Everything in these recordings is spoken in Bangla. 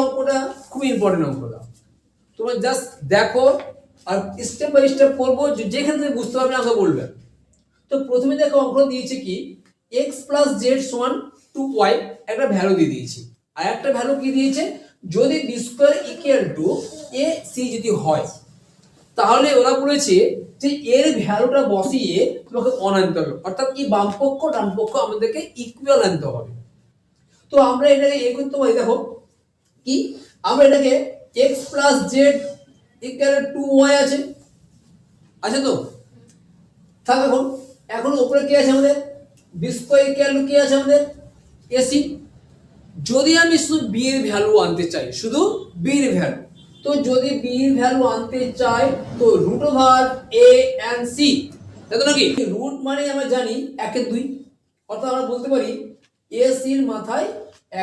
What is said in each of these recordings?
অঙ্কটা খুব ইম্পর্টেন্ট অঙ্কটা। তোমরা জাস্ট দেখো আর স্টেপ বাই স্টেপ করব যেখানে তুমি বুঝতে পারবে আমাকে বলবে। তো প্রথমে দেখো অঙ্কটা দিয়েছে কি এক্স প্লাস জেড সমান টু ওয়াই একটা ভ্যালু দিয়ে দিয়েছি। আর একটা ভ্যালু কি দিয়েছে, যদি B square equal to A C যদি হয়, তাহলে ওরা বলেছে যে এর ভ্যালুটা বসিয়ে তোমাকে অন আনতে হবে। অর্থাৎ এই বাম পক্ষ ডান পক্ষ আমাদেরকে ইকুয়াল আনতে হবে। তো আমরা এটাকে এ করতে পারি, দেখো কি? আমরা এটাকে X plus Z equal to Y আছে। আছে তো? থাক এখন। এখন উপরে কি আছে আমাদের? বি স্কোয়ার ইকুয়াল কি আছে আমাদের? এসি যদি আমি শুধু বি এর ভ্যালু আনতে চাই, শুধু বি এর ভ্যালু তো যদি বি এর ভ্যালু আনতে চাই, তো root over A and C তো নাকি? রুট মানে আমরা জানি একের দুই। অর্থাৎ আমরা বলতে পারি এ সির মাথায়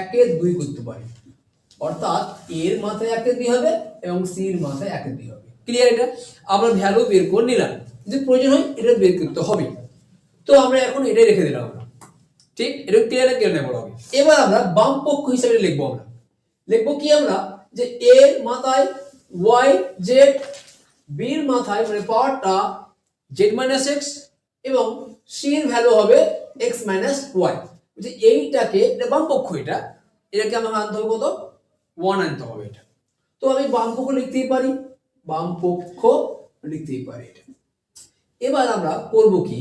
একের দুই করতে পারি। অর্থাৎ এর মাথায় একের দুই হবে এবং সির মাথায় একের দুই হবে। ক্লিয়ার এটা? আমরা ভ্যালু বের করে নিলাম। যদি প্রয়োজন হয়, এটা বের করতে হবে। তো আমরা এখন এটাই রেখে দিলাম আমরা। ঠিক? এটা ক্লিয়ার ক্লিয়ার না বলা হবে এবার আমরা বাম পক্ষ হিসাবে লিখব আমরা। লিখব কি আমরা? যে এর মাথায় ওয়াই জেড বির মাথায় মানে পাওয়ারটা জেড মাইনাস এক্স এবং সি এর ভ্যালু হবে এক্স মাইনাস ওয়াই যে এইটাকে, এটা বাম পক্ষ এটা, এটাকে আমাকে আনতে হবে কত? ওয়ান আনতে হবে এটা। তো আমি বাম পক্ষ লিখতেই পারি, বাম পক্ষ লিখতেই পারি এটা। এবার আমরা করব কি?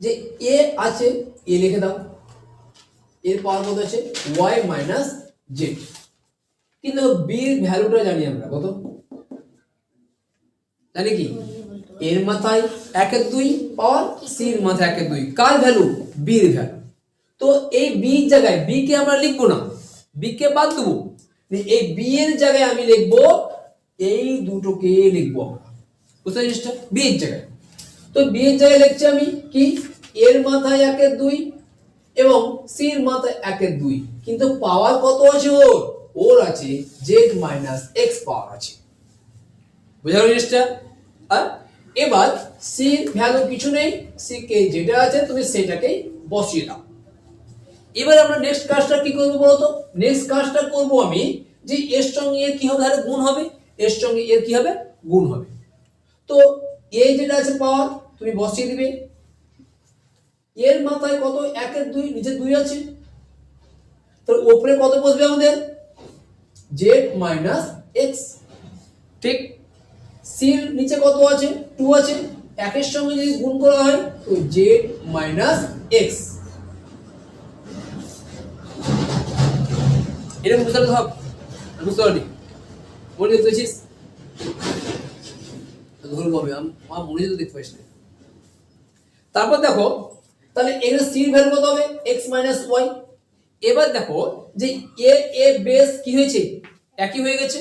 যে এ আছে এ লিখে দাও। এর পাওয়ার কত আছে? ওয়াই মাইনাস জেড কিন্তু বির ভ্যালুটা জানি আমরা, কত? জানি কি? এর মাথায় একের দুই, পাওয়ার সির মাথায় একের দুই। কার ভ্যালু বির ভ্যালু তো এই বি জায়গায় বি কে আমরা লিখব না। বি কে বাদ দেবো? এই বি এর জায়গায় আমি লিখব, এই দুটোকে লিখব বুঝতে জিনিসটা? বি এর জায়গায়। তো বি এর জায়গায় লিখছি আমি কি? এর মাথায় একের দুই এবং সির মাথায় একের দুই। কিন্তু পাওয়ার কত আছে ওর? ওর আছে জেড মাইনাস এক্স পাওয়ার আছে। বুঝা গেল জিনিসটা? আর এবার সির ভ্যালু কিছু নেই। সি কে যেটা আছে তুমি সেটাকেই বসিয়ে দাও। এবার আমরা নেক্সট কাজটা কি করব বলতো? নেক্সট কাজটা করব আমি যে এর সঙ্গে এর কি হবে? তাহলে গুণ হবে। এর সঙ্গে এর কি হবে? গুণ হবে। তো এ যেটা আছে পাওয়ার তুমি বসিয়ে দিবে। এর মাথায় কত? একের দুই, নিচে দুই আছে। তো উপরে কত বসবে আমাদের? জেড মাইনাস এক্স ঠিক? সির নিচে কত আছে? টু আছে। একের সঙ্গে যদি গুণ করা হয়, তো জেড মাইনাস এক্স এটা বুঝতে হবে বুঝতে পারলি। মনে দেখতে পেয়েছিস ধরবো আমি আমার মনে তো দেখতে পাইস তারপর দেখো, তাহলে এর সির ভ্যালু কত হবে? এক্স মাইনাস ওয়াই এবার দেখো যে এ এ বেস কি হয়েছে? একই হয়ে গেছে।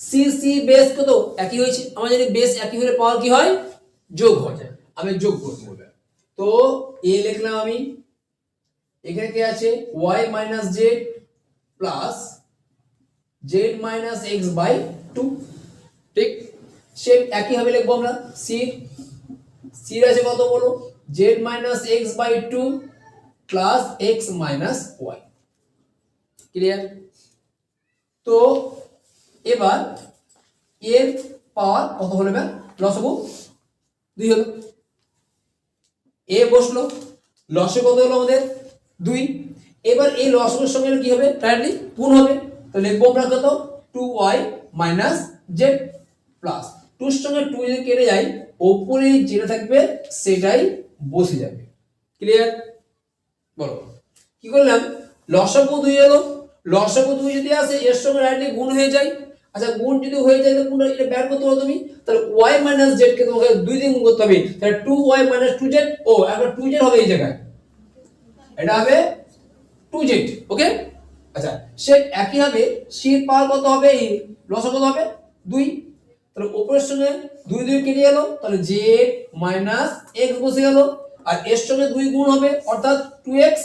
সি সি বেস কত? একই হয়েছে। আমরা জানি বেস একই হলে পাওয়ার কি হয়? যোগ হয়। আমি যোগ করতে বলবে তো এ লিখলাম আমি। এখানে কি আছে? Y minus Z plus Z minus X by two ঠিক? সে একই ভাবে লিখব আমরা। সি সি আছে কত বলো Z minus X by two plus X minus Y clear তো এবার এর পাওয়ার কত হলো ম্যাম লসগু দুই হলো। এ বসল লসে কত হলো আমাদের? দুই। এবার এই লসগুলোর সঙ্গে কি হবে? ডাইরেক্টলি গুণ হবে। তো লিখব আমরা কত? Two Y minus Z plus টুর সঙ্গে টু যদি কেটে যায়, ওপরে যেটা থাকবে, সেটাই বসে যাবে। ক্লিয়ার বলো। কি করলাম? লসগু দুই এলো লসগু দুই যদি আসে, এর সঙ্গে ডাইরেক্টলি গুণ হয়ে যায়। আচ্ছা গুণ যদি হয়ে যায় তো কোনটা? এটা বের করতে পারো তুমি। তাহলে ওয়াই মাইনাস জেড কে তোমাকে দুই দিন গুণ করতে হবে। তাহলে two Y minus two Z ও একটা টু জেড হবে এই জায়গায়। এটা হবে টু জেড ওকে আচ্ছা সে একই হবে সির পাওয়ার কত হবে? এই লস কত হবে? দুই। তাহলে উপরের সঙ্গে দুই দুই কেটে গেল তাহলে জেড মাইনাস এক্স বসে গেল আর এর সঙ্গে দুই গুণ হবে অর্থাৎ two X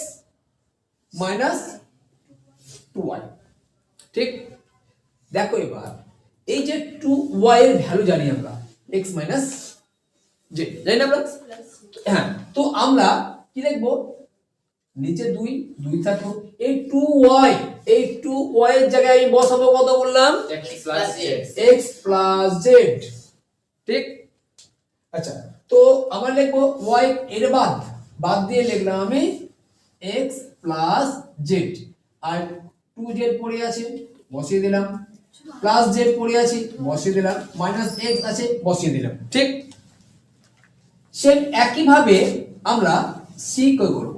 minus two Y ঠিক? দেখো এবার এই যে টু ওয়াই এর ভ্যালু জানি আমরা এক্স মাইনাস জেড জানি না আমরা? হ্যাঁ তো আমরা কি লিখব? নিচে দুই দুই থাকল এই টু ওয়াই এই টু ওয়াই এর জায়গায় আমি বসাবো কত বললাম? X plus z X plus Z ঠিক? আচ্ছা তো আমার লিখব ওয়াই এর বাদ। বাদ দিয়ে লিখলাম আমি এক্স প্লাস জেড আর টু জেড পড়ে আছে বসিয়ে দিলাম। প্লাস জেড পড়ে আছে বসিয়ে দিলাম। মাইনাস এক্স আছে বসিয়ে দিলাম। ঠিক? সেম একইভাবে আমরা সি করব।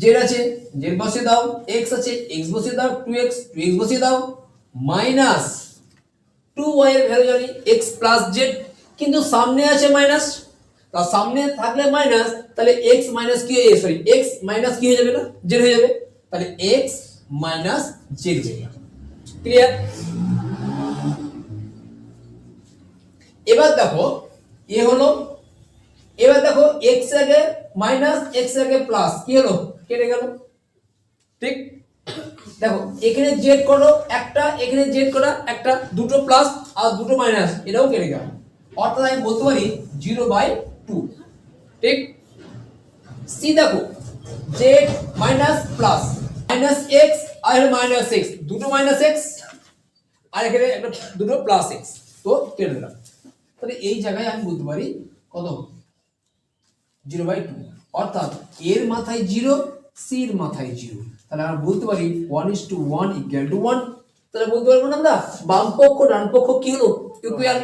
জেড আছে, জেড বসিয়ে দাও এক্স আছে এক্স বসিয়ে দাও টু এক্স টু এক্স বসিয়ে দাও মাইনাস টু ওয়াই এর ভ্যালু জানি এক্স প্লাস জেড কিন্তু সামনে আছে মাইনাস তার সামনে থাকলে মাইনাস তাহলে এক্স মাইনাস কি হয়ে সরি এক্স মাইনাস কি হয়ে যাবে না? জেড হয়ে যাবে। তাহলে এক্স মাইনাস জেড হয়ে ক্লিয়ার এবার দেখো, এ হলো, এবার দেখো এক্স আগে মাইনাস এক্স আগে প্লাস কি হলো? কেটে গেল। ঠিক? দেখো, এখানে জেড করো একটা, এখানে জেড করা একটা, দুটো প্লাস আর দুটো মাইনাস এটাও কেটে গেল। অর্থাৎ আমি বলতে পারি জিরো বাই টু ঠিক? সি দেখো Z minus plus minus X আর মাইনাস এক্স দুটো মাইনাস এক্স আর এখানে একটা দুটো প্লাস এক্স তো কেটে দিলাম। তাহলে এই জায়গায় আমি বলতে পারি কত? জিরো বাই টু অর্থাৎ এর মাথায় জিরো সির মাথায় জিরো। তাহলে আমরা বলতে পারি one is to one equal to one তাহলে বলতে পারব না আমরা? বাম পক্ষ ডান পক্ষ কি হলো? ইকুয়াল